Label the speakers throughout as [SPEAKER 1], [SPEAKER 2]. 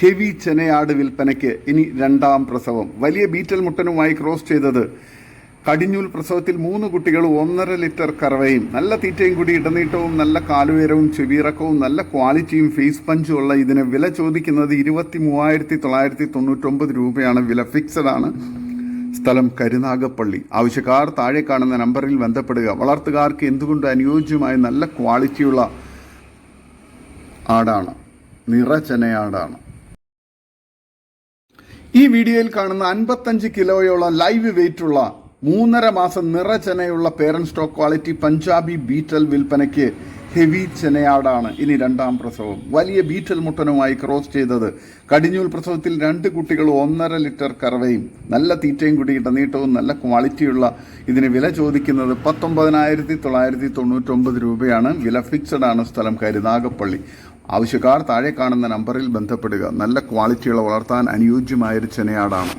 [SPEAKER 1] Heavy ചെനയാട് വിൽപ്പനയ്ക്ക് ഇനി രണ്ടാം പ്രസവം. വലിയ ബീറ്റൽ മുട്ടനുമായി ക്രോസ് ചെയ്തത് കടിഞ്ഞൂൽ പ്രസവത്തിൽ മൂന്ന് കുട്ടികൾ ഒന്നര ലിറ്റർ കറവയും. നല്ല തീറ്റയും കൂടി ഇടനീട്ടവും നല്ല കാലുയരവും ചെവിയിറക്കവും നല്ല ക്വാളിറ്റിയും ഫേസ് പഞ്ചും ഉള്ള ഇതിന് വില ചോദിക്കുന്നത് ഇരുപത്തി മൂവായിരത്തി തൊള്ളായിരത്തി തൊണ്ണൂറ്റൊമ്പത് രൂപയാണ്. വില ഫിക്സഡ് ആണ്. സ്ഥലം കരുനാഗപ്പള്ളി. ആവശ്യക്കാർ താഴെ കാണുന്ന നമ്പറിൽ ബന്ധപ്പെടുക. വളർത്തുകാർക്ക് എന്തുകൊണ്ട് അനുയോജ്യമായ നല്ല ക്വാളിറ്റിയുള്ള ആടാണ്? നിറച്ചെനയാടാണ് ഈ വീഡിയോയിൽ കാണുന്ന അൻപത്തഞ്ച് കിലോയോളം ലൈവ് വെയിറ്റ് ഉള്ള മൂന്നര മാസം നിറചെനയുള്ള parent stock quality Punjabi Beetal വിൽപ്പനയ്ക്ക് ഹെവി ചെനയാടാണ്. ഇനി രണ്ടാം പ്രസവം. വലിയ ബീറ്റൽ മുട്ടനുമായി ക്രോസ് ചെയ്തത് കടിഞ്ഞൂൽ പ്രസവത്തിൽ രണ്ട് കുട്ടികൾ ഒന്നര ലിറ്റർ കറവയും നല്ല തീറ്റയും കൂടി ഇടനീട്ടവും നല്ല ക്വാളിറ്റിയുള്ള ഇതിന് വില ചോദിക്കുന്നത് പത്തൊമ്പതിനായിരത്തി തൊള്ളായിരത്തി തൊണ്ണൂറ്റൊമ്പത് രൂപയാണ്. വില ഫിക്സഡ് ആണ് സ്ഥലം കരുനാഗപ്പള്ളി. ആവശ്യക്കാർ താഴെ കാണുന്ന നമ്പറിൽ ബന്ധപ്പെടുക. നല്ല ക്വാളിറ്റിയുള്ള വളർത്താൻ അനുയോജ്യമായൊരു ചെനയാടാണ്.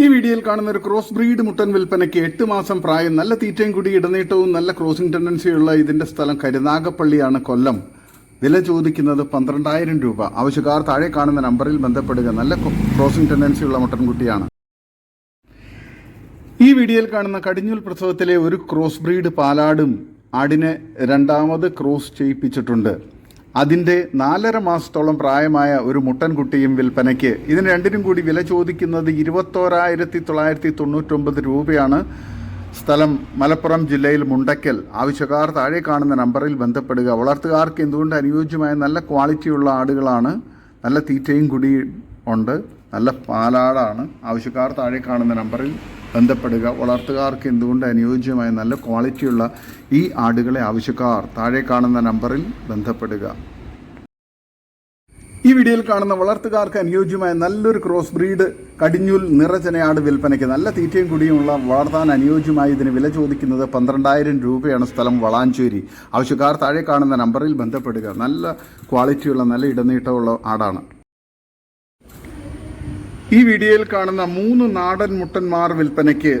[SPEAKER 1] ഈ വീഡിയോയിൽ കാണുന്ന ഒരു ക്രോസ് ബ്രീഡ് മുട്ടൻ വിൽപ്പനയ്ക്ക് എട്ട് മാസം പ്രായം നല്ല തീറ്റയും കൂടി ഇടനീട്ടവും നല്ല ക്രോസിംഗ് ടെൻഡൻസിയുള്ള ഇതിന്റെ സ്ഥലം കരുനാഗപ്പള്ളിയാണ് കൊല്ലം. വില ചോദിക്കുന്നത് പന്ത്രണ്ടായിരം രൂപ. ആവശ്യക്കാർ താഴെ കാണുന്ന നമ്പറിൽ ബന്ധപ്പെടുക. നല്ല ക്രോസിംഗ് ടെൻഡൻസിയുള്ള മുട്ടൻകുട്ടിയാണ് ഈ വീഡിയോയിൽ കാണുന്ന കടിഞ്ഞൂൽ പ്രസവത്തിലെ ഒരു ക്രോസ് ബ്രീഡ് പാലാടും ആടിനെ രണ്ടാമത് ക്രോസ് ചെയ്യിപ്പിച്ചിട്ടുണ്ട്. അതിന്റെ നാലര മാസത്തോളം പ്രായമായ ഒരു മുട്ടൻകുട്ടിയും വിൽപ്പനയ്ക്ക് ഇതിന് രണ്ടിനും കൂടി വില ചോദിക്കുന്നത് ഇരുപത്തോരായിരത്തി തൊള്ളായിരത്തി തൊണ്ണൂറ്റൊമ്പത് രൂപയാണ്. സ്ഥലം മലപ്പുറം ജില്ലയിൽ മുണ്ടക്കൽ. ആവശ്യക്കാർ താഴെ കാണുന്ന നമ്പറിൽ ബന്ധപ്പെടുക. വളർത്തുകാർക്ക് എന്തുകൊണ്ട് അനുയോജ്യമായ നല്ല ക്വാളിറ്റിയുള്ള ആടുകളാണ്? നല്ല തീറ്റയും കുടി ഉണ്ട്. നല്ല പാലാടാണ്. ആവശ്യക്കാർ താഴെ കാണുന്ന നമ്പറിൽ ബന്ധപ്പെടുക വളർത്തുകാർക്ക് എന്തുകൊണ്ട് അനുയോജ്യമായ നല്ല ക്വാളിറ്റിയുള്ള ഈ ആടുകളെ ആവശ്യക്കാർ താഴെ കാണുന്ന നമ്പറിൽ ബന്ധപ്പെടുക. ഈ വീഡിയോയിൽ കാണുന്ന വളർത്തുകാർക്ക് അനുയോജ്യമായ നല്ലൊരു ക്രോസ് ബ്രീഡ് കടിഞ്ഞൂൽ നിറചനയാട് വിൽപ്പനയ്ക്ക് നല്ല തീറ്റയും കുടിയുമുള്ള വളർത്താൻ അനുയോജ്യമായി ഇതിന് വില ചോദിക്കുന്നത് പന്ത്രണ്ടായിരം രൂപയാണ് സ്ഥലം വളാഞ്ചേരി. ആവശ്യക്കാർ താഴെ കാണുന്ന നമ്പറിൽ ബന്ധപ്പെടുക. നല്ല ക്വാളിറ്റിയുള്ള നല്ല ഇടനീട്ടമുള്ള ആടാണ്. ഈ വീഡിയോയിൽ കാണുന്ന മൂന്ന് നാടൻ മുട്ടന്മാർ വിൽപ്പനയ്ക്ക്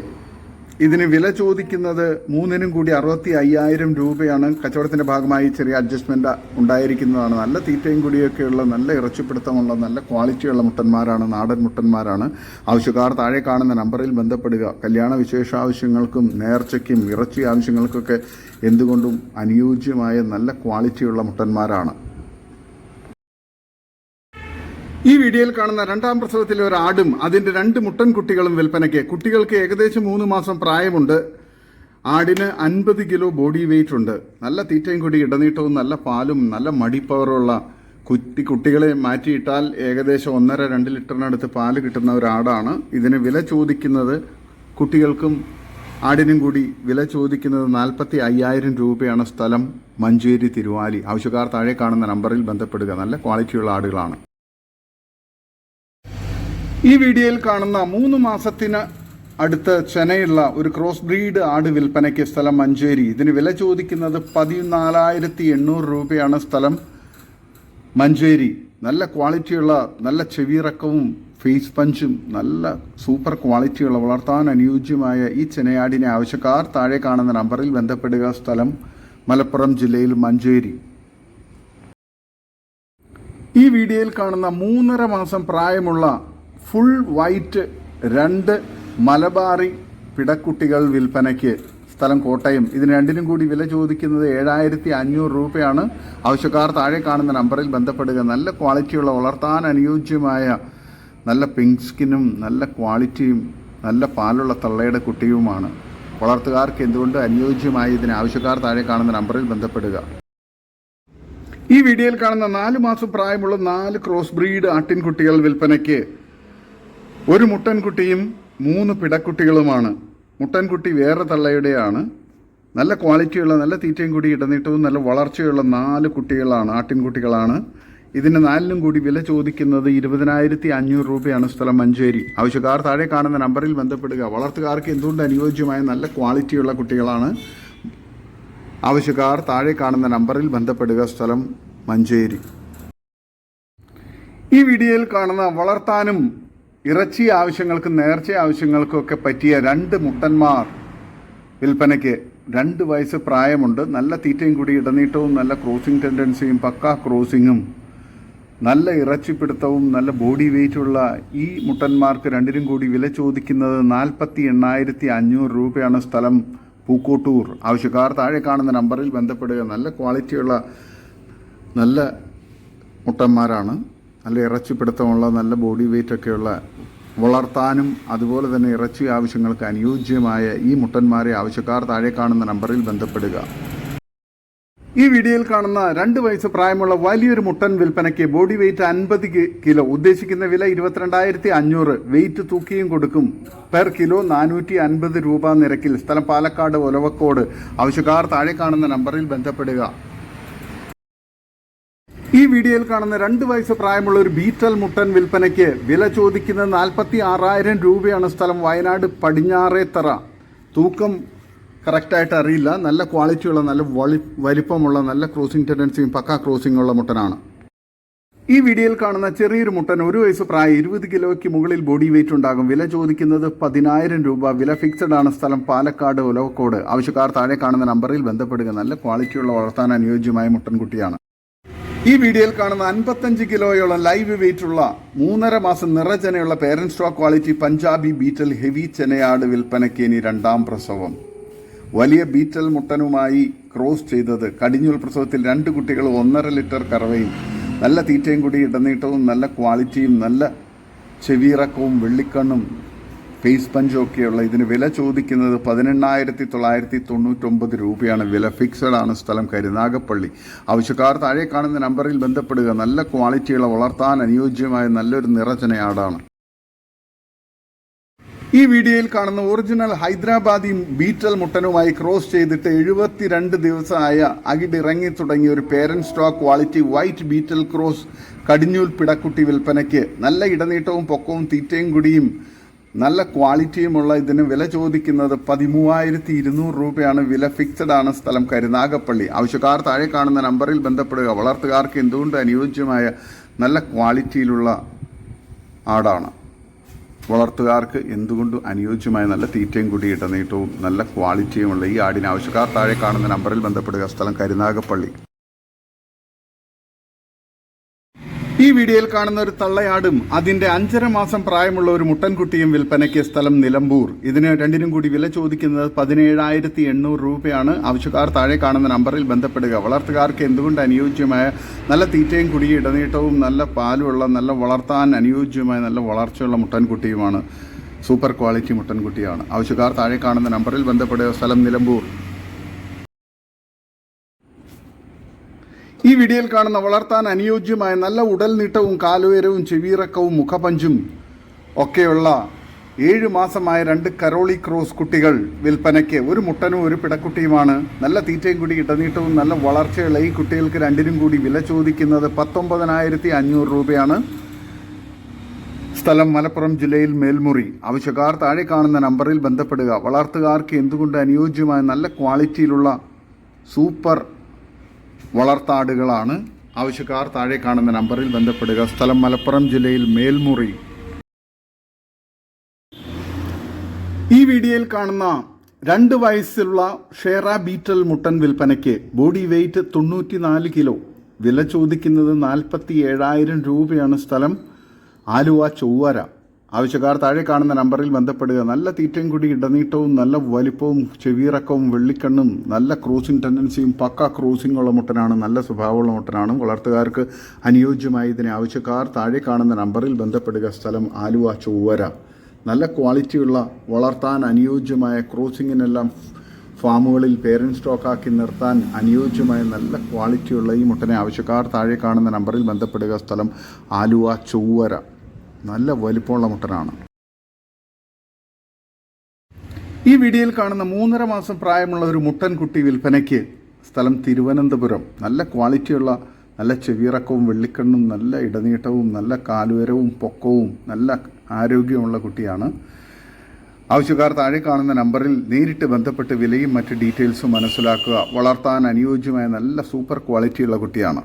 [SPEAKER 1] ഇതിന് വില ചോദിക്കുന്നത് മൂന്നിനും കൂടി അറുപത്തി അയ്യായിരം രൂപയാണ്. കച്ചവടത്തിന്റെ ഭാഗമായി ചെറിയ അഡ്ജസ്റ്റ്മെന്റ് ഉണ്ടായിരിക്കുന്നതാണ്. നല്ല തീറ്റയും കൂടിയൊക്കെയുള്ള നല്ല ഇറച്ചിപ്പിടുത്തമുള്ള നല്ല ക്വാളിറ്റിയുള്ള മുട്ടന്മാരാണ് നാടൻ മുട്ടന്മാരാണ്. ആവശ്യക്കാർ താഴെ കാണുന്ന നമ്പറിൽ ബന്ധപ്പെടുക. കല്യാണ വിശേഷ ആവശ്യങ്ങൾക്കും നേർച്ചയ്ക്കും ഇറച്ചി ആവശ്യങ്ങൾക്കൊക്കെ എന്തുകൊണ്ടും അനുയോജ്യമായ നല്ല ക്വാളിറ്റിയുള്ള മുട്ടന്മാരാണ്. ഈ വീഡിയോയിൽ കാണുന്ന രണ്ടാം പ്രസവത്തിലെ ഒരു ആടും അതിന്റെ രണ്ട് മുട്ടൻ കുട്ടികളും വിൽപ്പനയ്ക്ക്. കുട്ടികൾക്ക് ഏകദേശം മൂന്ന് മാസം പ്രായമുണ്ട്. ആടിന് അൻപത് കിലോ ബോഡി വെയിറ്റ് ഉണ്ട്. നല്ല തീറ്റയും കൂടി ഇടനീട്ടവും നല്ല പാലും നല്ല മടിപ്പവറുള്ള കുട്ടി കുട്ടികളെ മാറ്റിയിട്ടാൽ ഏകദേശം ഒന്നര രണ്ട് ലിറ്ററിനടുത്ത് പാൽ കിട്ടുന്ന ഒരു ആടാണ് ഇതിന് വില ചോദിക്കുന്നത് കുട്ടികൾക്കും ആടിനും കൂടി വില ചോദിക്കുന്നത് നാൽപ്പത്തി അയ്യായിരം രൂപയാണ് സ്ഥലം മഞ്ചേരി തിരുവാലി. ആവശ്യക്കാർ താഴെ കാണുന്ന നമ്പറിൽ ബന്ധപ്പെടുക. നല്ല ക്വാളിറ്റിയുള്ള ആടുകളാണ്. ഈ വീഡിയോയിൽ കാണുന്ന മൂന്ന് മാസത്തിന് അടുത്ത് ചെനയുള്ള ഒരു ക്രോസ് ബ്രീഡ് ആട് വിൽപ്പനയ്ക്ക് സ്ഥലം മഞ്ചേരി. ഇതിന് വില ചോദിക്കുന്നത് പതിനാലായിരത്തി എണ്ണൂറ് രൂപയാണ് സ്ഥലം മഞ്ചേരി. നല്ല ക്വാളിറ്റിയുള്ള നല്ല ചെവിയിറക്കവും ഫേസ് പഞ്ചും നല്ല സൂപ്പർ ക്വാളിറ്റിയുള്ള വളർത്താൻ അനുയോജ്യമായ ഈ ചെനയാടിനെ ആവശ്യക്കാർ താഴെ കാണുന്ന നമ്പറിൽ ബന്ധപ്പെടുക. സ്ഥലം മലപ്പുറം ജില്ലയിൽ മഞ്ചേരി. ഈ വീഡിയോയിൽ കാണുന്ന മൂന്നര മാസം പ്രായമുള്ള ഫുൾ വൈറ്റ് രണ്ട് മലബാറി പിടക്കുട്ടികൾ വിൽപ്പനയ്ക്ക് സ്ഥലം കോട്ടയം. ഇതിന് രണ്ടിനും കൂടി വില ചോദിക്കുന്നത് ഏഴായിരത്തി അഞ്ഞൂറ് രൂപയാണ്. ആവശ്യക്കാർ താഴെ കാണുന്ന നമ്പറിൽ ബന്ധപ്പെടുക. നല്ല ക്വാളിറ്റിയുള്ള വളർത്താൻ അനുയോജ്യമായ നല്ല പിങ്ക് സ്കിന്നും നല്ല ക്വാളിറ്റിയും നല്ല പാലുള്ള തള്ളയുടെ കുട്ടിയുമാണ്. വളർത്തുകാർക്ക് എന്തുകൊണ്ട് അനുയോജ്യമായി? ഇതിന് ആവശ്യക്കാർ താഴെ കാണുന്ന നമ്പറിൽ ബന്ധപ്പെടുക. ഈ വീഡിയോയിൽ കാണുന്ന നാല് മാസം പ്രായമുള്ള നാല് ക്രോസ് ബ്രീഡ് ആട്ടിൻകുട്ടികൾ വിൽപ്പനയ്ക്ക് ഒരു മുട്ടൻകുട്ടിയും മൂന്ന് പിടക്കുട്ടികളുമാണ്. മുട്ടൻകുട്ടി വേറെ തള്ളയുടെയാണ്. നല്ല ക്വാളിറ്റിയുള്ള നല്ല തീറ്റയും കൂടി ഇടനീട്ടവും നല്ല വളർച്ചയുള്ള നാല് കുട്ടികളാണ് ആട്ടിൻകുട്ടികളാണ്. ഇതിന് നാലിനും കൂടി വില ചോദിക്കുന്നത് ഇരുപതിനായിരത്തി അഞ്ഞൂറ് രൂപയാണ് സ്ഥലം മഞ്ചേരി. ആവശ്യക്കാർ താഴെ കാണുന്ന നമ്പറിൽ ബന്ധപ്പെടുക. വളർത്തുകാർക്ക് എന്തുകൊണ്ട് അനുയോജ്യമായ നല്ല ക്വാളിറ്റിയുള്ള കുട്ടികളാണ്? ആവശ്യക്കാർ താഴെ കാണുന്ന നമ്പറിൽ ബന്ധപ്പെടുക സ്ഥലം മഞ്ചേരി. ഈ വീഡിയോയിൽ കാണുന്ന വളർത്താനും ഇറച്ചി ആവശ്യങ്ങൾക്കും നേർച്ച ആവശ്യങ്ങൾക്കും ഒക്കെ പറ്റിയ രണ്ട് മുട്ടന്മാർ വിൽപ്പനയ്ക്ക് രണ്ട് വയസ്സ് പ്രായമുണ്ട്. നല്ല തീറ്റയും കൂടി ഇടനീട്ടവും നല്ല ക്രോസിംഗ് ടെൻഡൻസിയും പക്ക ക്രോസിങ്ങും നല്ല ഇറച്ചിപ്പിടുത്തവും നല്ല ബോഡി വെയിറ്റുള്ള ഈ മുട്ടന്മാർക്ക് രണ്ടിനും കൂടി വില ചോദിക്കുന്നത് നാൽപ്പത്തി എണ്ണായിരത്തി അഞ്ഞൂറ് രൂപയാണ് സ്ഥലം പൂക്കോട്ടൂർ. ആവശ്യക്കാർ താഴെ കാണുന്ന നമ്പറിൽ ബന്ധപ്പെടുക. നല്ല ക്വാളിറ്റിയുള്ള നല്ല മുട്ടന്മാരാണ്. നല്ല ഇറച്ചിപ്പിടുത്തമുള്ള നല്ല ബോഡി വെയ്റ്റ് ഒക്കെയുള്ള വളർത്താനും അതുപോലെ തന്നെ ഇറച്ചി ആവശ്യങ്ങൾക്ക് അനുയോജ്യമായ ഈ മുട്ടന്മാരെ ആവശ്യക്കാർ താഴെ കാണുന്ന നമ്പറിൽ ബന്ധപ്പെടുക. ഈ വീഡിയോയിൽ കാണുന്ന രണ്ട് വയസ്സ് പ്രായമുള്ള വലിയൊരു മുട്ടൻ വിൽപ്പനയ്ക്ക് ബോഡി വെയിറ്റ് അൻപത് കിലോ ഉദ്ദേശിക്കുന്ന വില ഇരുപത്തിരണ്ടായിരത്തി അഞ്ഞൂറ് വെയിറ്റ് തൂക്കിയും കൊടുക്കും. പെർ കിലോ നാനൂറ്റി അൻപത് രൂപ നിരക്കിൽ. സ്ഥലം പാലക്കാട് ഒലവക്കോട്. ആവശ്യക്കാർ താഴെ കാണുന്ന നമ്പറിൽ ബന്ധപ്പെടുക. ഈ വീഡിയോയിൽ കാണുന്ന രണ്ട് വയസ്സ് പ്രായമുള്ള ഒരു ബീറ്റൽ മുട്ടൻ വിൽപ്പനയ്ക്ക് വില ചോദിക്കുന്നത് നാൽപ്പത്തി ആറായിരം രൂപയാണ് സ്ഥലം. വയനാട് പടിഞ്ഞാറേത്തറ. തൂക്കം കറക്റ്റായിട്ട് അറിയില്ല. നല്ല ക്വാളിറ്റിയുള്ള നല്ല വളി വലിപ്പമുള്ള നല്ല ക്രോസിംഗ് ടെൻഡൻസിയും പക്ക ക്രോസിംഗ് ഉള്ള മുട്ടനാണ്. ഈ വീഡിയോയിൽ കാണുന്ന ചെറിയൊരു മുട്ടൻ ഒരു വയസ്സ് പ്രായം ഇരുപത് കിലോയ്ക്ക് മുകളിൽ ബോഡി വെയിറ്റ് ഉണ്ടാകും. വില ചോദിക്കുന്നത് പതിനായിരം രൂപ. വില ഫിക്സഡ് ആണ് സ്ഥലം പാലക്കാട് ഒലവക്കോട് ആവശ്യക്കാർ താഴെ കാണുന്ന നമ്പറിൽ ബന്ധപ്പെടുക. നല്ല ക്വാളിറ്റിയുള്ള വളർത്താൻ അനുയോജ്യമായ മുട്ടൻകുട്ടിയാണ്. ഈ വീഡിയോയിൽ കാണുന്ന അൻപത്തഞ്ച് കിലോയോളം ലൈവ് വെയിറ്റ് ഉള്ള മൂന്നര മാസം നിറചനയുള്ള parent stock quality Punjabi Beetal heavy ചെനയാട് വിൽപ്പനയ്ക്ക് ഇനി രണ്ടാം പ്രസവം. വലിയ ബീറ്റൽ മുട്ടനുമായി ക്രോസ് ചെയ്തത് കടിഞ്ഞൂൽ പ്രസവത്തിൽ രണ്ട് കുട്ടികൾ ഒന്നര ലിറ്റർ കറവയും നല്ല തീറ്റയും കൂടി ഇടനീട്ടവും നല്ല ക്വാളിറ്റിയും നല്ല ചെവിയിറക്കവും വെള്ളിക്കണ്ണും ഫേസ് പഞ്ചൊക്കെയുള്ള ഇതിന് വില ചോദിക്കുന്നത് പതിനെണ്ണായിരത്തി തൊള്ളായിരത്തി തൊണ്ണൂറ്റൊമ്പത് രൂപയാണ്. വില ഫിക്സഡ് ആണ് സ്ഥലം കരുനാഗപ്പള്ളി ആവശ്യക്കാർ താഴെ കാണുന്ന നമ്പറിൽ ബന്ധപ്പെടുക. നല്ല ക്വാളിറ്റിയുള്ള വളർത്താൻ അനുയോജ്യമായ നല്ലൊരു നിറചനയാടാണ് ഈ വീഡിയോയിൽ കാണുന്ന ഒറിജിനൽ ഹൈദരാബാദി ബീറ്റൽ മുട്ടനുമായി ക്രോസ് ചെയ്തിട്ട് എഴുപത്തിരണ്ട് ദിവസമായ അകിടിറങ്ങി തുടങ്ങിയ ഒരു parent stock quality white Beetal cross കടിഞ്ഞൂൽ പിടക്കുട്ടി വിൽപ്പനയ്ക്ക് നല്ല ഇടനീട്ടവും പൊക്കവും തീറ്റയും കുടിയും നല്ല ക്വാളിറ്റിയുമുള്ള ഇതിന് വില ചോദിക്കുന്നത് പതിമൂവായിരത്തി ഇരുന്നൂറ് രൂപയാണ്. വില ഫിക്സഡ് ആണ് സ്ഥലം കരുനാഗപ്പള്ളി. ആവശ്യക്കാർ താഴെ കാണുന്ന നമ്പറിൽ ബന്ധപ്പെടുക. വളർത്തുകാർക്ക് എന്തുകൊണ്ട് അനുയോജ്യമായ നല്ല ക്വാളിറ്റിയിലുള്ള ആടാണ്? വളർത്തുകാർക്ക് എന്തുകൊണ്ടും അനുയോജ്യമായ നല്ല തീറ്റയും കൂടി നീട്ടവും നല്ല ക്വാളിറ്റിയുമുള്ള ഈ ആടിന് ആവശ്യക്കാർ താഴെ കാണുന്ന നമ്പറിൽ ബന്ധപ്പെടുക. സ്ഥലം കരുനാഗപ്പള്ളി. ഈ വീഡിയോയിൽ കാണുന്ന ഒരു തള്ളയാടും അതിന്റെ അഞ്ചര മാസം പ്രായമുള്ള ഒരു മുട്ടൻകുട്ടിയും വിൽപ്പനയ്ക്ക് സ്ഥലം നിലമ്പൂർ. ഇതിന് രണ്ടിനും കൂടി വില ചോദിക്കുന്നത് പതിനേഴായിരത്തി എണ്ണൂറ് രൂപയാണ്. ആവശ്യക്കാർ താഴെ കാണുന്ന നമ്പറിൽ ബന്ധപ്പെടുക. വളർത്തുകാർക്ക് എന്തുകൊണ്ട് അനുയോജ്യമായ നല്ല തീറ്റയും കുടിയും ഇടനീട്ടവും നല്ല പാലുമുള്ള നല്ല വളർത്താൻ അനുയോജ്യമായ നല്ല വളർച്ചയുള്ള മുട്ടൻകുട്ടിയുമാണ്. Super quality മുട്ടൻകുട്ടിയാണ്. ആവശ്യക്കാർ താഴെ കാണുന്ന നമ്പറിൽ ബന്ധപ്പെടുക. സ്ഥലം നിലമ്പൂർ. വീഡിയോയിൽ കാണുന്ന വളർത്താൻ അനുയോജ്യമായ നല്ല ഉടൽ നീട്ടവും കാലുയരവും ചെവിയിറക്കവും മുഖപഞ്ചും ഒക്കെയുള്ള ഏഴ് മാസമായ രണ്ട് കരോളി ക്രോസ് കുട്ടികൾ വിൽപ്പനയ്ക്ക് ഒരു മുട്ടനും ഒരു പിടക്കുട്ടിയുമാണ്. നല്ല തീറ്റയും കൂടി ഇടനീട്ടവും നല്ല വളർച്ചയുള്ള ഈ കുട്ടികൾക്ക് രണ്ടിനും കൂടി വില ചോദിക്കുന്നത് പത്തൊമ്പതിനായിരത്തി അഞ്ഞൂറ് രൂപയാണ്. സ്ഥലം മലപ്പുറം ജില്ലയിൽ മേൽമുറി. ആവശ്യക്കാർ താഴെ കാണുന്ന നമ്പറിൽ ബന്ധപ്പെടുക. വളർത്തുകാർക്ക് എന്തുകൊണ്ട് അനുയോജ്യമായ നല്ല ക്വാളിറ്റിയിലുള്ള സൂപ്പർ വളർത്താടുകളാണ്. ആവശ്യക്കാർ താഴെ കാണുന്ന നമ്പറിൽ ബന്ധപ്പെടുക. സ്ഥലം മലപ്പുറം ജില്ലയിൽ മേൽമുറി. ഈ വീഡിയോയിൽ കാണുന്ന രണ്ട് വയസ്സുള്ള ഷേറ ബീറ്റൽ മുട്ടൻ വിൽപ്പനയ്ക്ക് ബോഡി വെയിറ്റ് തൊണ്ണൂറ്റിനാല് കിലോ. വില ചോദിക്കുന്നത് നാൽപ്പത്തി ഏഴായിരം രൂപയാണ് സ്ഥലം. ആലുവ ചൊവ്വര. ആവശ്യക്കാർ താഴെ കാണുന്ന നമ്പറിൽ ബന്ധപ്പെടുക. നല്ല തീറ്റയും കൂടി ഇടനീട്ടവും നല്ല വലിപ്പവും ചെവിയിറക്കവും വെള്ളിക്കണ്ണും നല്ല ക്രൂസിംഗ് ടെൻഡൻസിയും പക്ക ക്രൂസിംഗ് ഉള്ള മുട്ടനാണ് നല്ല സ്വഭാവമുള്ള മുട്ടനാണ്. വളർത്തുകാർക്ക് അനുയോജ്യമായി ഇതിനെ ആവശ്യക്കാർ താഴെ കാണുന്ന നമ്പറിൽ ബന്ധപ്പെടുക. സ്ഥലം ആലുവ ചൊവ്വര. നല്ല ക്വാളിറ്റിയുള്ള വളർത്താൻ അനുയോജ്യമായ ക്രോസിങ്ങിനെല്ലാം ഫാമുകളിൽ പേരന്റ് സ്റ്റോക്കാക്കി നിർത്താൻ അനുയോജ്യമായ നല്ല ക്വാളിറ്റിയുള്ള ഈ മുട്ടനെ ആവശ്യക്കാർ താഴെ കാണുന്ന നമ്പറിൽ ബന്ധപ്പെടുക. സ്ഥലം ആലുവ ചൊവ്വര. നല്ല വലിപ്പമുള്ള മുട്ടനാണ്. ഈ വീഡിയോയിൽ കാണുന്ന മൂന്നര മാസം പ്രായമുള്ള ഒരു മുട്ടൻ കുട്ടി വിൽപ്പനയ്ക്ക് സ്ഥലം തിരുവനന്തപുരം. നല്ല ക്വാളിറ്റിയുള്ള നല്ല ചെവിയിറക്കവും വെള്ളിക്കണ്ണും നല്ല ഇടനീട്ടവും നല്ല കാലുവരവും പൊക്കവും നല്ല ആരോഗ്യമുള്ള കുട്ടിയാണ്. ആവശ്യക്കാർ താഴെ കാണുന്ന നമ്പറിൽ നേരിട്ട് ബന്ധപ്പെട്ട് വിലയും മറ്റ് ഡീറ്റെയിൽസും മനസ്സിലാക്കുക. വളർത്താൻ അനുയോജ്യമായ നല്ല സൂപ്പർ ക്വാളിറ്റിയുള്ള കുട്ടിയാണ്.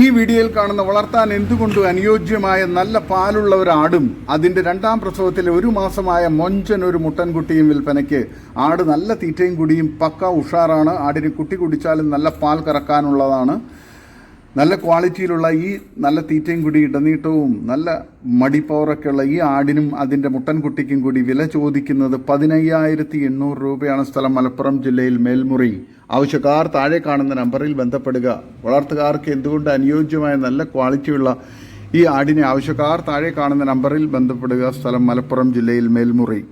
[SPEAKER 1] ഈ വീഡിയോയിൽ കാണുന്ന വളർത്താൻ എന്തുകൊണ്ടും അനുയോജ്യമായ നല്ല പാലുള്ള ഒരു ആടും അതിന്റെ രണ്ടാം പ്രസവത്തിൽ ഒരു മാസമായ മൊഞ്ചൻ ഒരു മുട്ടൻകുട്ടിയും വിൽപ്പനയ്ക്ക് ആട് നല്ല തീറ്റയും കുടിയും പക്ക ഉഷാറാണ്. ആടിന് കുട്ടി കുടിച്ചാലും നല്ല പാൽ കറക്കാനുള്ളതാണ്. നല്ല ക്വാളിറ്റിയിലുള്ള ഈ നല്ല തീറ്റയും കൂടി ഇടനീട്ടവും നല്ല മടിപ്പവറൊക്കെ ഉള്ള ഈ ആടിനും അതിന്റെ മുട്ടൻകുട്ടിക്കും കൂടി വില ചോദിക്കുന്നത് പതിനയ്യായിരത്തി എണ്ണൂറ് രൂപയാണ് സ്ഥലം മലപ്പുറം ജില്ലയിൽ മേൽമുറി. ആവശ്യക്കാർ താഴെ കാണുന്ന നമ്പറിൽ ബന്ധപ്പെടുക. വളർത്തുകാർക്ക് എന്തുകൊണ്ട് അനുയോജ്യമായ നല്ല ക്വാളിറ്റിയുള്ള ഈ ആടിനെ ആവശ്യക്കാർ താഴെ കാണുന്ന നമ്പറിൽ ബന്ധപ്പെടുക സ്ഥലം മലപ്പുറം ജില്ലയിൽ മേൽമുറി.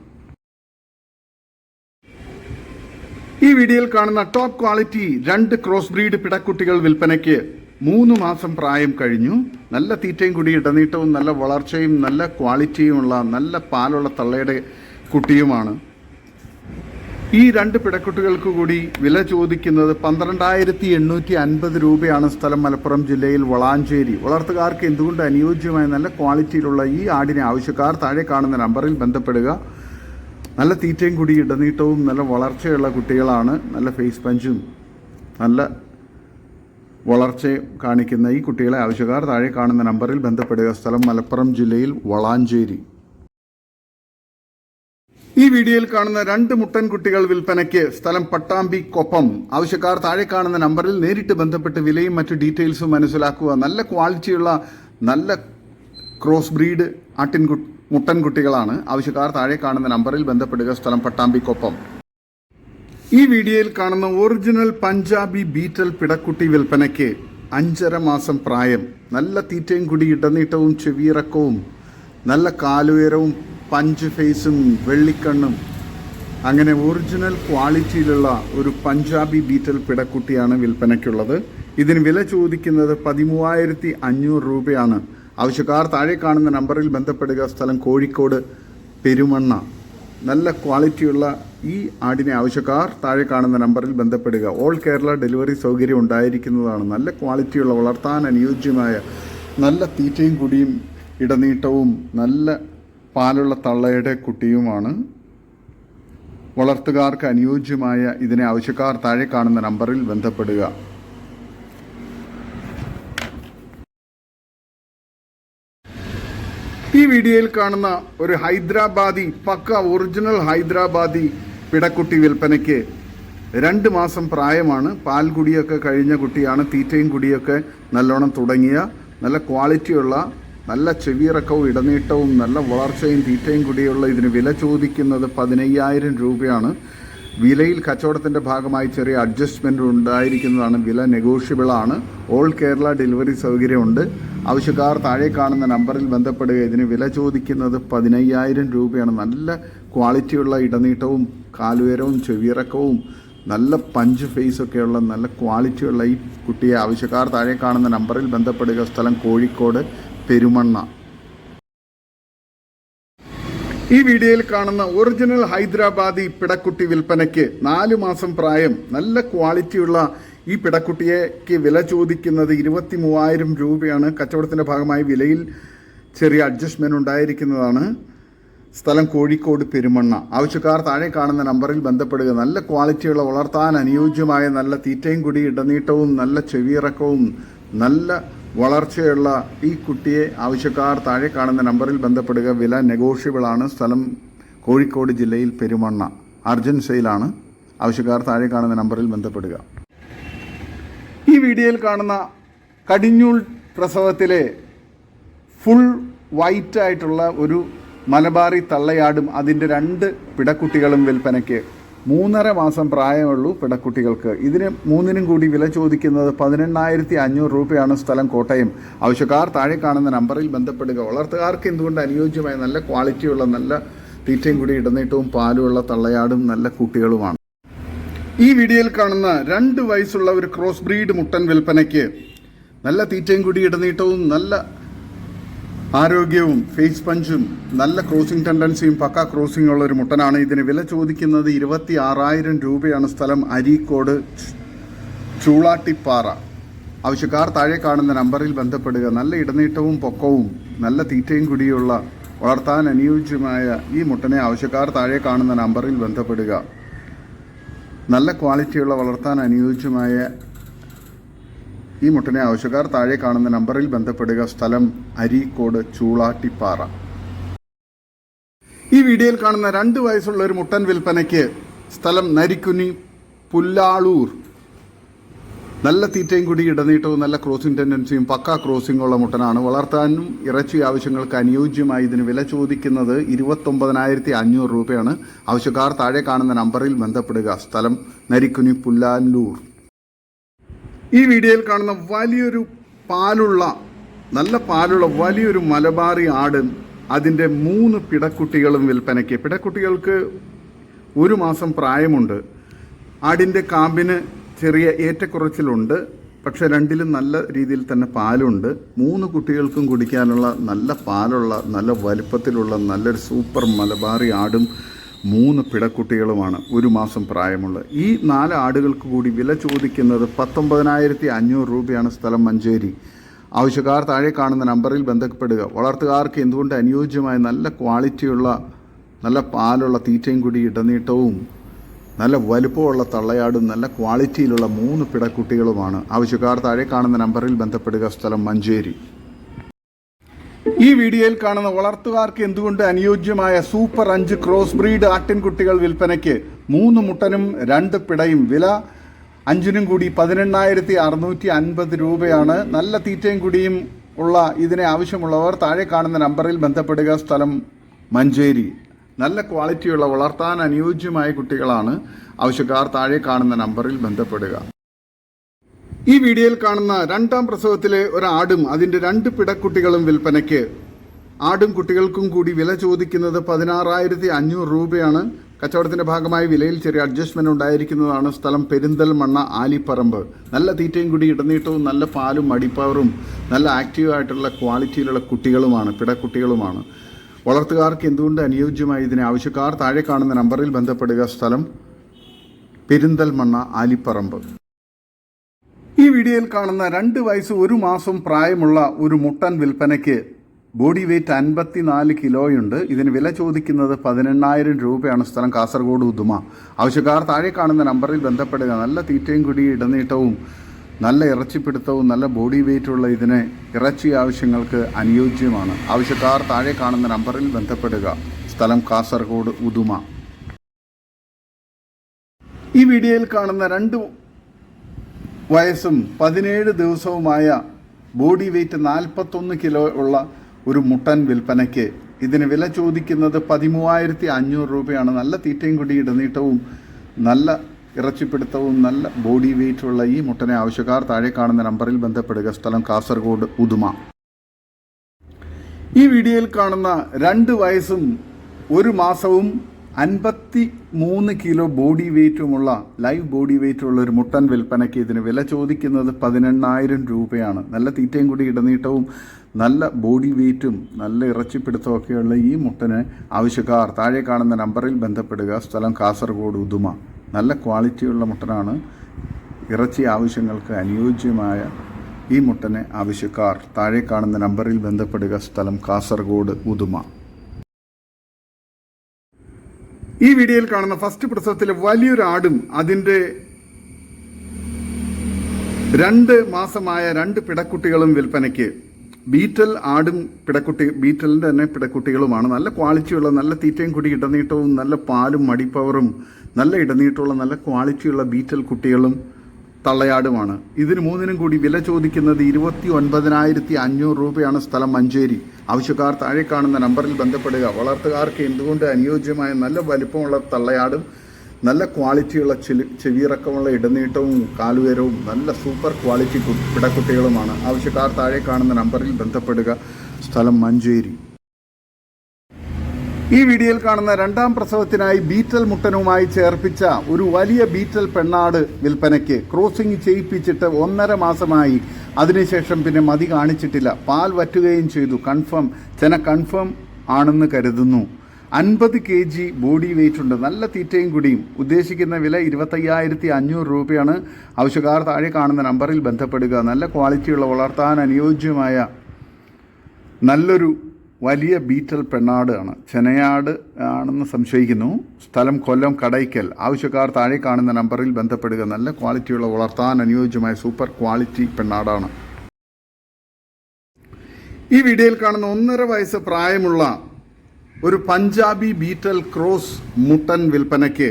[SPEAKER 1] ഈ വീഡിയോയിൽ കാണുന്ന ടോപ്പ് ക്വാളിറ്റി രണ്ട് ക്രോസ് ബ്രീഡ് പിടക്കുട്ടികൾ വിൽപ്പനയ്ക്ക് മൂന്ന് മാസം പ്രായം കഴിഞ്ഞു. നല്ല തീറ്റയും കൂടി ഇടനീട്ടവും നല്ല വളർച്ചയും നല്ല ക്വാളിറ്റിയുമുള്ള നല്ല പാലുള്ള തള്ളയുടെ കുട്ടിയുമാണ്. ഈ രണ്ട് പിടക്കുട്ടികൾക്ക് കൂടി വില ചോദിക്കുന്നത് പന്ത്രണ്ടായിരത്തി എണ്ണൂറ്റി അൻപത് രൂപയാണ് സ്ഥലം മലപ്പുറം ജില്ലയിൽ വളാഞ്ചേരി. വളർത്തുകാർക്ക് എന്തുകൊണ്ട് അനുയോജ്യമായ നല്ല ക്വാളിറ്റിയിലുള്ള ഈ ആടിനെ ആവശ്യക്കാർ താഴെ കാണുന്ന നമ്പറിൽ ബന്ധപ്പെടുക. നല്ല തീറ്റയും കൂടി ഇടനീട്ടവും നല്ല വളർച്ചയുള്ള കുട്ടികളാണ്. നല്ല ഫേസ് പഞ്ചും നല്ല വളർച്ച കാണിക്കുന്ന ഈ കുട്ടികളെ ആവശ്യക്കാർ താഴെ കാണുന്ന നമ്പറിൽ ബന്ധപ്പെടുക. സ്ഥലം മലപ്പുറം ജില്ലയിൽ വളാഞ്ചേരി. ഈ വീഡിയോയിൽ കാണുന്ന രണ്ട് മുട്ടൻ കുട്ടികൾ വിൽപ്പനയ്ക്ക് സ്ഥലം പട്ടാമ്പി കൊപ്പം. ആവശ്യക്കാർ താഴെ കാണുന്ന നമ്പറിൽ നേരിട്ട് ബന്ധപ്പെട്ട് വിലയും മറ്റു ഡീറ്റെയിൽസും മനസ്സിലാക്കുക. നല്ല ക്വാളിറ്റിയുള്ള നല്ല ക്രോസ് ബ്രീഡ് ആട്ടിൻ മുട്ടൻ കുട്ടികളാണ്. ആവശ്യക്കാർ താഴെ കാണുന്ന നമ്പറിൽ ബന്ധപ്പെടുക. സ്ഥലം പട്ടാമ്പി കൊപ്പം. ഈ വീഡിയോയിൽ കാണുന്ന ഒറിജിനൽ പഞ്ചാബി ബീറ്റൽ പിടക്കുട്ടി വിൽപ്പനയ്ക്ക് അഞ്ചര മാസം പ്രായം നല്ല തീറ്റയും കുടി ഇടനീട്ടവും ചെവിയിറക്കവും നല്ല കാലുയരവും പഞ്ച് ഫേസും വെള്ളിക്കണ്ണും. അങ്ങനെ ഒറിജിനൽ ക്വാളിറ്റിയിലുള്ള ഒരു പഞ്ചാബി ബീറ്റൽ പിടക്കുട്ടിയാണ് വിൽപ്പനയ്ക്കുള്ളത്. ഇതിന് വില ചോദിക്കുന്നത് പതിമൂവായിരത്തി അഞ്ഞൂറ് രൂപയാണ്. ആവശ്യക്കാർ താഴെ കാണുന്ന നമ്പറിൽ ബന്ധപ്പെടുക. സ്ഥലം കോഴിക്കോട് പെരുമണ്ണ. നല്ല ക്വാളിറ്റിയുള്ള ഈ ആടിനെ ആവശ്യക്കാർ താഴെ കാണുന്ന നമ്പറിൽ ബന്ധപ്പെടുക. ഓൾ കേരള ഡെലിവറി സൗകര്യം ഉണ്ടായിരിക്കുന്നതാണ്. നല്ല ക്വാളിറ്റിയുള്ള വളർത്താൻ അനുയോജ്യമായ നല്ല തീറ്റയും കുടിയും ഇടനീട്ടവും നല്ല പാലുള്ള തള്ളയുടെ കുട്ടിയുമാണ്. വളർത്തുകാർക്ക് അനുയോജ്യമായ ഇതിനെ ആവശ്യക്കാർ താഴെ കാണുന്ന നമ്പറിൽ ബന്ധപ്പെടുക. ഈ വീഡിയോയിൽ കാണുന്ന ഒരു ഹൈദരാബാദി പക്ക ഒറിജിനൽ ഹൈദരാബാദി പിടക്കുട്ടി വിൽപ്പനയ്ക്ക് രണ്ട് മാസം പ്രായമാണ്. പാൽ കുടിയൊക്കെ കഴിഞ്ഞ കുട്ടിയാണ്. തീറ്റയും കുടിയൊക്കെ നല്ലോണം തുടങ്ങിയ നല്ല ക്വാളിറ്റിയുള്ള നല്ല ചെവിയിറക്കവും ഇടനീട്ടവും നല്ല വളർച്ചയും തീറ്റയും കുടിയുള്ള ഇതിന് വില ചോദിക്കുന്നത് പതിനയ്യായിരം രൂപയാണ്. വിലയിൽ കച്ചവടത്തിന്റെ ഭാഗമായി ചെറിയ അഡ്ജസ്റ്റ്മെന്റ് ഉണ്ടായിരിക്കുന്നതാണ് വില നെഗോഷ്യബിൾ ആണ്. ഓൾ കേരള ഡെലിവറി സൗകര്യമുണ്ട്. ആവശ്യക്കാർ താഴെ കാണുന്ന നമ്പറിൽ ബന്ധപ്പെടുക. ഇതിന് വില ചോദിക്കുന്നത് പതിനയ്യായിരം രൂപയാണ്. നല്ല ക്വാളിറ്റിയുള്ള ഇടനീട്ടവും കാലുയരവും ചെവിയിറക്കവും നല്ല പഞ്ച് ഫേസ് ഒക്കെയുള്ള നല്ല ക്വാളിറ്റിയുള്ള ഈ കുട്ടിയെ ആവശ്യക്കാർ താഴെ കാണുന്ന നമ്പറിൽ ബന്ധപ്പെടുക. സ്ഥലം കോഴിക്കോട് പെരുമണ്ണ. ഈ വീഡിയോയിൽ കാണുന്ന ഒറിജിനൽ ഹൈദരാബാദി പിടക്കുട്ടി വിൽപ്പനയ്ക്ക് നാലു മാസം പ്രായം നല്ല ക്വാളിറ്റിയുള്ള ഈ പിടക്കുട്ടിയേക്ക് വില ചോദിക്കുന്നത് ഇരുപത്തി മൂവായിരം രൂപയാണ്. കച്ചവടത്തിന്റെ ഭാഗമായി വിലയിൽ ചെറിയ അഡ്ജസ്റ്റ്മെന്റ് ഉണ്ടായിരിക്കുന്നതാണ്. സ്ഥലം കോഴിക്കോട് പെരുമണ്ണ. ആവശ്യക്കാർ താഴെ കാണുന്ന നമ്പറിൽ ബന്ധപ്പെടുക. നല്ല ക്വാളിറ്റിയുള്ള വളർത്താൻ അനുയോജ്യമായ നല്ല തീറ്റയും കൂടി ഇടനീട്ടവും നല്ല ചെവിയിറക്കവും നല്ല വളർച്ചയുള്ള ഈ കുട്ടിയെ ആവശ്യക്കാർ താഴെ കാണുന്ന നമ്പറിൽ ബന്ധപ്പെടുക വില നെഗോഷ്യബിൾ ആണ്. സ്ഥലം കോഴിക്കോട് ജില്ലയിൽ പെരുമണ്ണ. അർജൻ സെയിലാണ്. ആവശ്യക്കാർ താഴെ കാണുന്ന നമ്പറിൽ ബന്ധപ്പെടുക. ഈ വീഡിയോയിൽ കാണുന്ന കടിഞ്ഞൂൾ പ്രസവത്തിലെ ഫുൾ വൈറ്റ് ആയിട്ടുള്ള ഒരു മലബാറി തള്ളയാടും അതിന്റെ രണ്ട് പിടക്കുട്ടികളും വിൽപ്പനയ്ക്ക് മൂന്നര മാസം പ്രായമുള്ളൂ പിടക്കുട്ടികൾക്ക് ഇതിന് മൂന്നിനും കൂടി വില ചോദിക്കുന്നത് പതിനെണ്ണായിരത്തി അഞ്ഞൂറ് രൂപയാണ് സ്ഥലം കോട്ടയം. ആവശ്യക്കാർ താഴെ കാണുന്ന നമ്പറിൽ ബന്ധപ്പെടുക. വളർത്തുകാർക്ക് എന്തുകൊണ്ട് അനുയോജ്യമായ നല്ല ക്വാളിറ്റിയുള്ള നല്ല തീറ്റയും കൂടി ഇടനീട്ടവും പാലുമുള്ള തള്ളയാടും നല്ല കുട്ടികളുമാണ്. ഈ വീഡിയോയിൽ കാണുന്ന രണ്ട് വയസ്സുള്ള ഒരു ക്രോസ് ബ്രീഡ് മുട്ടൻ വിൽപ്പനയ്ക്ക് നല്ല തീറ്റയും കൂടി ഇടനീട്ടവും നല്ല ആരോഗ്യവും ഫേസ് പഞ്ചും നല്ല ക്രോസിംഗ് ടെൻഡൻസിയും പക്ക ക്രോസിംഗ് ഉള്ള ഒരു മുട്ടനാണ്. ഇതിന് വില ചോദിക്കുന്നത് ഇരുപത്തി ആറായിരം രൂപയാണ് സ്ഥലം അരീക്കോട് ചൂളാട്ടിപ്പാറ. ആവശ്യക്കാർ താഴെ കാണുന്ന നമ്പറിൽ ബന്ധപ്പെടുക. നല്ല ഇടനീട്ടവും പൊക്കവും നല്ല തീറ്റയും കൂടിയുള്ള വളർത്താൻ അനുയോജ്യമായ ഈ മുട്ടനെ ആവശ്യക്കാർ താഴെ കാണുന്ന നമ്പറിൽ ബന്ധപ്പെടുക. നല്ല ക്വാളിറ്റിയുള്ള വളർത്താൻ അനുയോജ്യമായ ഈ മുട്ടനെ ആവശ്യക്കാർ താഴെ കാണുന്ന നമ്പറിൽ ബന്ധപ്പെടുക. സ്ഥലം അരീക്കോട് ചൂളാട്ടിപ്പാറ ഈ വീഡിയോയിൽ കാണുന്ന രണ്ട് വയസ്സുള്ള ഒരു മുട്ടൻ വിൽപ്പനയ്ക്ക് സ്ഥലം നരിക്കുനി പുല്ലാളൂർ. നല്ല തീറ്റയും കൂടി ഇടനീട്ടവും നല്ല ക്രോസിംഗ് ടെൻഡൻസിയും പക്കാ ക്രോസിംഗ് ഉള്ള മുട്ടനാണ്. വളർത്താനും ഇറച്ചി ആവശ്യങ്ങൾക്ക് അനുയോജ്യമായി ഇതിന് വില ചോദിക്കുന്നത് ഇരുപത്തൊമ്പതിനായിരത്തി അഞ്ഞൂറ് രൂപയാണ്. ആവശ്യക്കാർ താഴെ കാണുന്ന നമ്പറിൽ ബന്ധപ്പെടുക. സ്ഥലം നരിക്കുനി പുല്ലാലൂർ ഈ വീഡിയോയിൽ കാണുന്ന വലിയൊരു പാലുള്ള നല്ല പാലുള്ള വലിയൊരു മലബാറി ആട് അതിന്റെ മൂന്ന് പിടക്കുട്ടികളും വിൽപ്പനയ്ക്ക്. പിടക്കുട്ടികൾക്ക് ഒരു മാസം പ്രായമുണ്ട്. ആടിന്റെ കാമ്പിന് ചെറിയ ഏറ്റക്കുറച്ചിലുണ്ട്. പക്ഷെ രണ്ടിലും നല്ല രീതിയിൽ തന്നെ പാലുണ്ട്. മൂന്ന് കുട്ടികൾക്കും കുടിക്കാനുള്ള നല്ല പാലുള്ള നല്ല വലുപ്പത്തിലുള്ള നല്ലൊരു സൂപ്പർ മലബാറി ആടും മൂന്ന് പിടക്കുട്ടികളുമാണ് ഒരു മാസം പ്രായമുള്ള ഈ നാല് ആടുകൾക്ക് കൂടി വില ചോദിക്കുന്നത് പത്തൊമ്പതിനായിരത്തി അഞ്ഞൂറ് രൂപയാണ് സ്ഥലം മഞ്ചേരി. ആവശ്യക്കാർ താഴെ കാണുന്ന നമ്പറിൽ ബന്ധപ്പെടുക. വളർത്തുകാർക്ക് എന്തുകൊണ്ട് അനുയോജ്യമായ നല്ല ക്വാളിറ്റിയുള്ള നല്ല പാലുള്ള തീറ്റയും കൂടി ഇടനീട്ടവും നല്ല വലുപ്പമുള്ള തള്ളയാടും നല്ല ക്വാളിറ്റിയിലുള്ള മൂന്ന് പിടക്കുട്ടികളുമാണ്. ആവശ്യക്കാർ താഴെ കാണുന്ന നമ്പറിൽ ബന്ധപ്പെടുക. സ്ഥലം മഞ്ചേരി. ഈ വീഡിയോയിൽ കാണുന്ന വളർത്തുകാർക്ക് എന്തുകൊണ്ട് അനുയോജ്യമായ സൂപ്പർ അഞ്ച് ക്രോസ് ബ്രീഡ് ആട്ടിൻകുട്ടികൾ വിൽപ്പനയ്ക്ക് മൂന്ന് മുട്ടനും രണ്ട് പിടയും വില അഞ്ചിനും കൂടി പതിനെണ്ണായിരത്തി അറുന്നൂറ്റി അൻപത് രൂപയാണ്. നല്ല തീറ്റയും കൂടിയും ഉള്ള ഇതിനെ ആവശ്യമുള്ളവർ താഴെ കാണുന്ന നമ്പറിൽ ബന്ധപ്പെടുക. സ്ഥലം മഞ്ചേരി. നല്ല ക്വാളിറ്റിയുള്ള വളർത്താൻ അനുയോജ്യമായ കുട്ടികളാണ്. ആവശ്യക്കാർ താഴെ കാണുന്ന നമ്പറിൽ ബന്ധപ്പെടുക. ഈ വീഡിയോയിൽ കാണുന്ന രണ്ടാം പ്രസവത്തിലെ ഒരാടും അതിന്റെ രണ്ട് പിടക്കുട്ടികളും വിൽപ്പനയ്ക്ക്. ആടും കുട്ടികൾക്കും കൂടി വില ചോദിക്കുന്നത് പതിനാറായിരത്തി അഞ്ഞൂറ് രൂപയാണ്. കച്ചവടത്തിന്റെ ഭാഗമായി വിലയിൽ ചെറിയ അഡ്ജസ്റ്റ്മെന്റ് ഉണ്ടായിരിക്കുന്നതാണ് സ്ഥലം പെരിന്തൽമണ്ണ ആലിപ്പറമ്പ്. നല്ല തീറ്റയും കൂടി ഇടനീട്ടവും നല്ല പാലും മടിപ്പവറും നല്ല ആക്റ്റീവായിട്ടുള്ള ക്വാളിറ്റിയിലുള്ള കുട്ടികളുമാണ് പിടക്കുട്ടികളുമാണ്. വളർത്തുകാർക്ക് എന്തുകൊണ്ട് അനുയോജ്യമായി ഇതിനെ ആവശ്യക്കാർ താഴെ കാണുന്ന നമ്പറിൽ ബന്ധപ്പെടുക. സ്ഥലം പെരിന്തൽമണ്ണ ആലിപ്പറമ്പ്. ഈ വീഡിയോയിൽ കാണുന്ന രണ്ട് വയസ്സ് ഒരു മാസം പ്രായമുള്ള ഒരു മുട്ടൻ വിൽപ്പനയ്ക്ക് ബോഡി വെയ്റ്റ് അൻപത്തിനാല് കിലോയുണ്ട് ഇതിന് വില ചോദിക്കുന്നത് പതിനെണ്ണായിരം രൂപയാണ്. സ്ഥലം കാസർഗോഡ് ഉദുമ. ആവശ്യക്കാർ താഴെ കാണുന്ന നമ്പറിൽ ബന്ധപ്പെടുക. നല്ല തീറ്റയും കുടി ഇടനീട്ടവും നല്ല ഇറച്ചിപ്പിടുത്തവും നല്ല ബോഡി വെയ്റ്റുള്ള ഇതിന് ഇറച്ചി ആവശ്യങ്ങൾക്ക് അനുയോജ്യമാണ്. ആവശ്യക്കാർ താഴെ കാണുന്ന നമ്പറിൽ ബന്ധപ്പെടുക. സ്ഥലം കാസർഗോഡ് ഉദുമ. ഈ വീഡിയോയിൽ കാണുന്ന രണ്ട് വയസ്സും പതിനേഴ് ദിവസവുമായ ബോഡി വെയ്റ്റ് നാൽപ്പത്തൊന്ന് കിലോ ഉള്ള ഒരു മുട്ടൻ വിൽപ്പനയ്ക്ക് ഇതിന് വില ചോദിക്കുന്നത് പതിമൂവായിരത്തി അഞ്ഞൂറ് രൂപയാണ്. നല്ല തീറ്റയും കുടി ഇടനീട്ടവും നല്ല ഇറച്ചിപ്പിടുത്തവും നല്ല ബോഡി വെയ്റ്റുള്ള ഈ മുട്ടനെ ആവശ്യക്കാർ താഴെ കാണുന്ന നമ്പറിൽ ബന്ധപ്പെടുക. സ്ഥലം കാസർഗോഡ് ഉദുമ. ഈ വീഡിയോയിൽ കാണുന്ന രണ്ട് വയസ്സും ഒരു മാസവും അൻപത്തി മൂന്ന് കിലോ ബോഡി വെയ്റ്റുമുള്ള ലൈവ് ബോഡി വെയ്റ്റുള്ള ഒരു മുട്ടൻ വിൽപ്പനയ്ക്ക് ഇതിന് വില ചോദിക്കുന്നത് പതിനെണ്ണായിരം രൂപയാണ്. നല്ല തീറ്റയും കൂടി ഇടനീട്ടവും നല്ല ബോഡി വെയ്റ്റും നല്ല ഇറച്ചിപ്പിടുത്തവും ഒക്കെയുള്ള ഈ മുട്ടന് ആവശ്യക്കാർ താഴെ കാണുന്ന നമ്പറിൽ ബന്ധപ്പെടുക. സ്ഥലം കാസർഗോഡ് ഉദുമ. നല്ല ക്വാളിറ്റിയുള്ള മുട്ടനാണ്. ഇറച്ചി ആവശ്യങ്ങൾക്ക് അനുയോജ്യമായ ഈ മുട്ടനെ ആവശ്യക്കാർ താഴെ കാണുന്ന നമ്പറിൽ ബന്ധപ്പെടുക. സ്ഥലം കാസർഗോഡ് ഉദുമ. ഈ വീഡിയോയിൽ കാണുന്ന ഫസ്റ്റ് പ്രസവത്തിലെ വലിയൊരു ആടും അതിന്റെ രണ്ട് മാസമായ രണ്ട് പിടക്കുട്ടികളും വിൽപ്പനയ്ക്ക്. ബീറ്റൽ ആടും പിടക്കുട്ടി ബീറ്റലിന്റെ തന്നെ പിടക്കുട്ടികളുമാണ്. നല്ല ക്വാളിറ്റിയുള്ള നല്ല തീറ്റയും കുടി ഇടനീട്ടവും നല്ല പാലും മടിപ്പവറും നല്ല ഇടനീട്ടമുള്ള നല്ല ക്വാളിറ്റിയുള്ള ബീറ്റൽ കുട്ടികളും തള്ളയാടുമാണ്. ഇതിന് മൂന്നിനും കൂടി വില ചോദിക്കുന്നത് ഇരുപത്തി ഒൻപതിനായിരത്തി അഞ്ഞൂറ് രൂപയാണ് സ്ഥലം മഞ്ചേരി. ആവശ്യക്കാർ താഴെ കാണുന്ന നമ്പറിൽ ബന്ധപ്പെടുക. വളർത്തുകാർക്ക് എന്തുകൊണ്ട് അനുയോജ്യമായ നല്ല വലിപ്പമുള്ള തള്ളയാടും നല്ല ക്വാളിറ്റിയുള്ള ചെലി ചെവിയിറക്കമുള്ള ഇടനീട്ടവും കാലുയരവും നല്ല സൂപ്പർ ക്വാളിറ്റി പിടക്കുട്ടികളുമാണ് ആവശ്യക്കാർ താഴെ കാണുന്ന നമ്പറിൽ ബന്ധപ്പെടുക. സ്ഥലം മഞ്ചേരി. ഈ വീഡിയോയിൽ കാണുന്ന രണ്ടാം പ്രസവത്തിനായി ബീറ്റൽ മുട്ടനുമായി ചേർപ്പിച്ച ഒരു വലിയ ബീറ്റൽ പെണ്ണാട് വിൽപ്പനയ്ക്ക് ക്രോസിംഗ് ചെയ്യിപ്പിച്ചിട്ട് ഒന്നര മാസമായി. അതിനുശേഷം പിന്നെ മതി കാണിച്ചിട്ടില്ല. പാൽ വറ്റുകയും ചെയ്തു. കൺഫേം ചെന കൺഫേം ആണെന്ന് കരുതുന്നു. അൻപത് കെ ജി ബോഡി വെയിറ്റ് ഉണ്ട്. നല്ല തീറ്റയും കുടിയും. ഉദ്ദേശിക്കുന്ന വില ഇരുപത്തയ്യായിരത്തി അഞ്ഞൂറ് രൂപയാണ്. ആവശ്യക്കാർ താഴെ കാണുന്ന നമ്പറിൽ ബന്ധപ്പെടുക. നല്ല ക്വാളിറ്റിയുള്ള വളർത്താൻ അനുയോജ്യമായ നല്ലൊരു വലിയ ബീറ്റൽ പെണ്ണാട് ആണ്. ചെനയാട് ആണെന്ന് സംശയിക്കുന്നു. സ്ഥലം കൊല്ലം കടയ്ക്കൽ. ആവശ്യക്കാർ താഴെ കാണുന്ന നമ്പറിൽ ബന്ധപ്പെടുക. നല്ല ക്വാളിറ്റിയുള്ള വളർത്താൻ അനുയോജ്യമായ സൂപ്പർ ക്വാളിറ്റി പെണ്ണാടാണ്. ഈ വീഡിയോയിൽ കാണുന്ന ഒന്നര വയസ്സ് പ്രായമുള്ള ഒരു പഞ്ചാബി ബീറ്റൽ ക്രോസ് മുട്ടൻ വിൽപ്പനയ്ക്ക്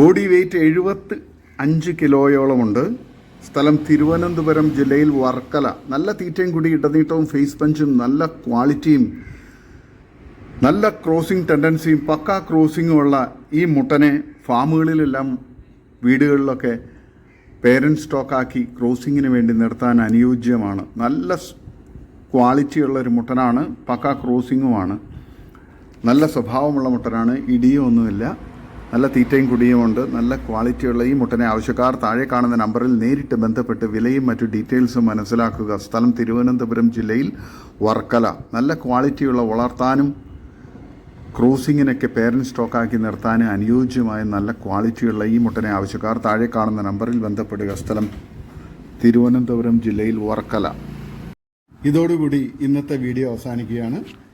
[SPEAKER 1] ബോഡി വെയ്റ്റ് എഴുപത്തി അഞ്ച് കിലോയോളമുണ്ട്. സ്ഥലം തിരുവനന്തപുരം ജില്ലയിൽ വർക്കല. നല്ല തീറ്റയും കൂടി ഇടനീട്ടവും ഫേസ് പഞ്ചും നല്ല ക്വാളിറ്റിയും നല്ല ക്രോസിംഗ് ടെൻഡൻസിയും പക്ക ക്രോസിംഗും ഉള്ള ഈ മുട്ടനെ ഫാമുകളിലെല്ലാം വീടുകളിലൊക്കെ പേരന്റ് സ്റ്റോക്കാക്കി ക്രോസിങ്ങിന് വേണ്ടി നിർത്താൻ അനുയോജ്യമാണ്. നല്ല ക്വാളിറ്റി ക്വാളിറ്റിയുള്ള ഒരു മുട്ടനാണ് പക്ക ക്രോസിങ്ങുമാണ് നല്ല സ്വഭാവമുള്ള മുട്ടനാണ് ഇടിയും ഒന്നുമില്ല. നല്ല തീറ്റയും കുടിയുമുണ്ട് നല്ല ക്വാളിറ്റിയുള്ള ഈ മുട്ടനെ ആവശ്യക്കാർ താഴെ കാണുന്ന നമ്പറിൽ നേരിട്ട് ബന്ധപ്പെട്ട് വിലയും മറ്റു ഡീറ്റെയിൽസും മനസ്സിലാക്കുക. സ്ഥലം തിരുവനന്തപുരം ജില്ലയിൽ വർക്കല. നല്ല ക്വാളിറ്റിയുള്ള വളർത്താനും ക്രോസിങ്ങിനൊക്കെ പേരന്റ് സ്റ്റോക്കാക്കി നിർത്താൻ അനുയോജ്യമായ നല്ല ക്വാളിറ്റിയുള്ള ഈ മുട്ടനെ ആവശ്യക്കാർ താഴെ കാണുന്ന നമ്പറിൽ ബന്ധപ്പെടുക. സ്ഥലം തിരുവനന്തപുരം ജില്ലയിൽ വർക്കല. ഇതോടുകൂടി ഇന്നത്തെ വീഡിയോ അവസാനിക്കുകയാണ്.